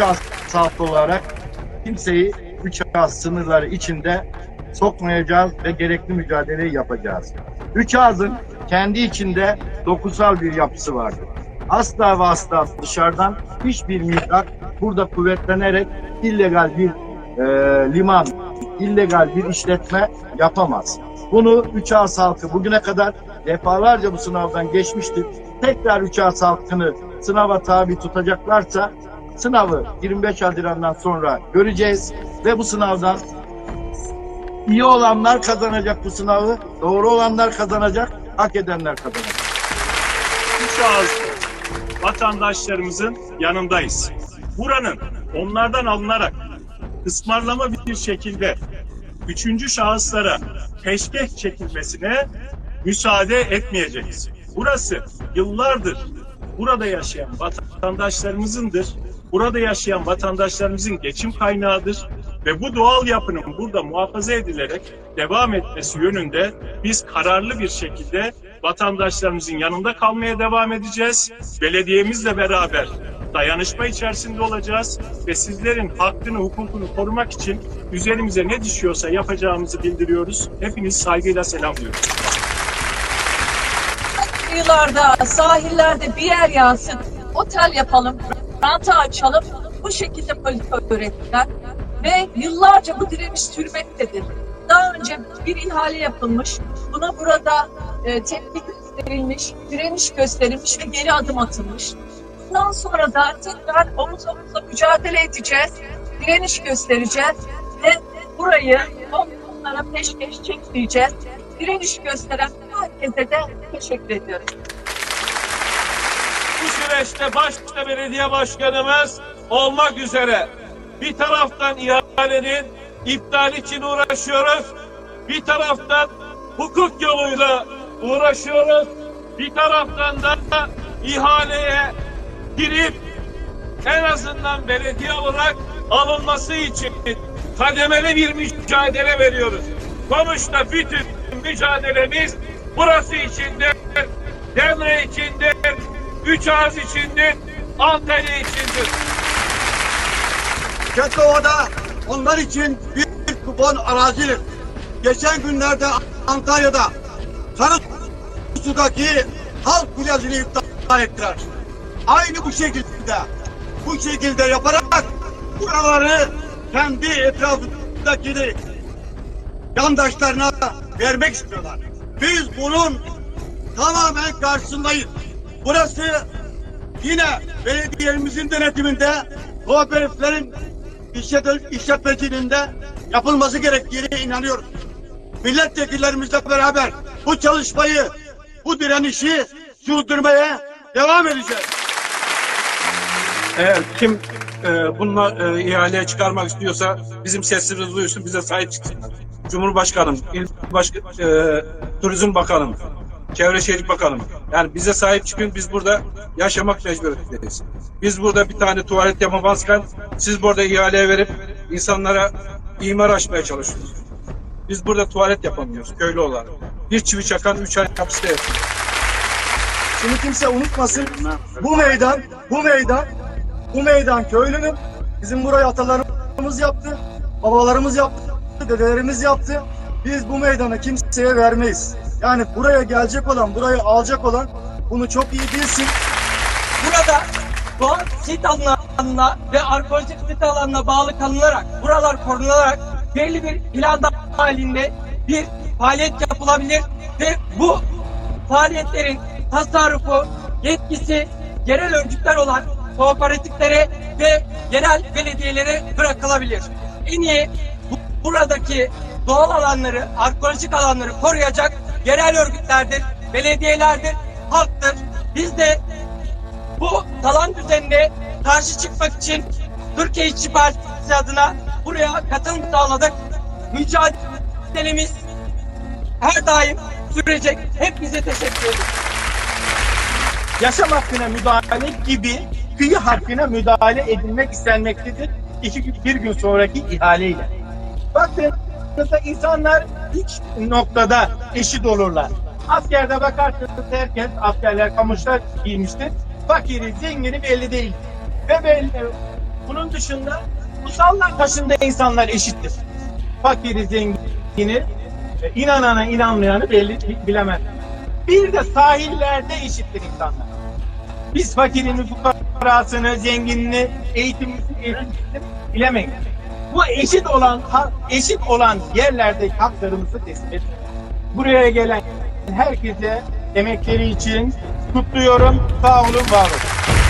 3 ağız sahası olarak kimseyi 3 ağız sınırları içinde sokmayacağız ve gerekli mücadeleyi yapacağız. Üç ağzın kendi içinde dokusal bir yapısı vardır. Asla ve asla dışarıdan hiçbir mihrak burada kuvvetlenerek illegal bir e, liman, illegal bir işletme yapamaz. Bunu üç ağız halkı bugüne kadar defalarca bu sınavdan geçmiştir. Tekrar üç ağız halkını sınava tabi tutacaklarsa sınavı 25 Haziran'dan sonra göreceğiz ve bu sınavdan iyi olanlar kazanacak bu sınavı, doğru olanlar kazanacak, hak edenler kazanacak. üç ağız vatandaşlarımızın yanındayız. Buranın onlardan alınarak ısmarlama bir şekilde üçüncü şahıslara peşkeş çekilmesine müsaade etmeyeceğiz. Burası yıllardır burada yaşayan vatandaşlarımızındır. Burada yaşayan vatandaşlarımızın geçim kaynağıdır ve bu doğal yapının burada muhafaza edilerek devam etmesi yönünde biz kararlı bir şekilde vatandaşlarımızın yanında kalmaya devam edeceğiz. Belediyemizle beraber dayanışma içerisinde olacağız ve sizlerin hakkını, hukukunu korumak için üzerimize ne düşüyorsa yapacağımızı bildiriyoruz. Hepinizi saygıyla selamlıyoruz. kıyılarda, sahillerde bir yer yansın. Otel yapalım, ranta açalım. Bu şekilde politika öğrettiler. Ve yıllarca bu direniş sürmektedir. Daha önce bir ihale yapılmış. Buna burada e, tepki gösterilmiş, direniş gösterilmiş ve geri adım atılmış. Bundan sonra da tekrar omuz omuzla mücadele edeceğiz. Direniş göstereceğiz ve burayı onlara peşkeş çekmeyeceğiz. Direniş gösteren herkese de teşekkür ediyorum. Süreçte başta belediye başkanımız olmak üzere bir taraftan ihalenin iptal için uğraşıyoruz. Bir taraftan hukuk yoluyla uğraşıyoruz. Bir taraftan da ihaleye girip en azından belediye olarak alınması için kademeli bir mücadele veriyoruz. Sonuçta bütün mücadelemiz burası içindir, Demre içindir, Üç Ağız içindir, Antalya içindir. Kekova'da onlar için bir kupon arazidir. Geçen günlerde Antalya'da Karasu'daki halk plajını iptal ettiler. Aynı bu şekilde, bu şekilde yaparak buraları kendi etrafındaki yandaşlarına vermek istiyorlar. Biz bunun tamamen karşısındayız. Burası yine belediyemizin denetiminde kooperatiflerin işlet işletmeciliğinde yapılması gerektiğine inanıyoruz. Milletvekillerimizle beraber bu çalışmayı, bu direnişi sürdürmeye devam edeceğiz. Eğer kim e, bununla e, ihaleye çıkarmak istiyorsa bizim sesimizi duysun, bize sahip çıksınlar. Cumhurbaşkanım, İl Başka, e, Turizm Bakanım, Çevre Şehircilik Bakanım. Yani bize sahip çıkın, biz burada yaşamak mecburiyetindeyiz. Biz burada bir tane tuvalet yapamazken siz burada ihaleye verip insanlara imar açmaya çalışıyorsunuz. Biz burada tuvalet yapamıyoruz köylü olarak. Bir çivi çakan üç ay hapiste yatıyor. Şimdi kimse unutmasın bu meydan, bu meydan, bu meydan köylünün. Bizim burayı atalarımız yaptı, babalarımız yaptı, dedelerimiz yaptı. Biz bu meydanı kimseye vermeyiz. Yani buraya gelecek olan, burayı alacak olan bunu çok iyi bilsin. Burada doğal sit alanına ve arkeolojik sit alanına bağlı kalınarak, buralar korunarak belli bir plan halinde bir faaliyet yapılabilir ve bu faaliyetlerin tasarrufu, yetkisi yerel örgütler olan kooperatiflere ve yerel belediyelere bırakılabilir. En iyi bu- buradaki doğal alanları, arkeolojik alanları koruyacak yerel örgütlerdir, belediyelerdir, halktır. Biz de bu talan düzenine karşı çıkmak için Türkiye İşçi Partisi adına buraya katılım sağladık. Mücadelemiz her daim sürecek. Hepinize teşekkür ederim. yaşam hakkına müdahale gibi kıyı hakkına müdahale edilmek istenmektedir. İki, bir gün sonraki ihaleyle. Baktığınızda insanlar hiç noktada eşit olurlar. Askerde bakarsınız herkes, askerler kamışlar giymiştir. Fakiri, zengini belli değil. Ve belli, bunun dışında musallat taşında insanlar eşittir. Fakiri, zengini, e, inanana inanmayanı belli bilemez. Bir de sahillerde eşittir insanlar. Biz fakirini, fukarasını, zenginini, eğitimini, eğitimini bilemeyiz. Bu eşit olan eşit olan yerlerdeki haklarımızı teslim etmek. Buraya gelen herkese emekleri için kutluyorum. Sağ olun, var olun.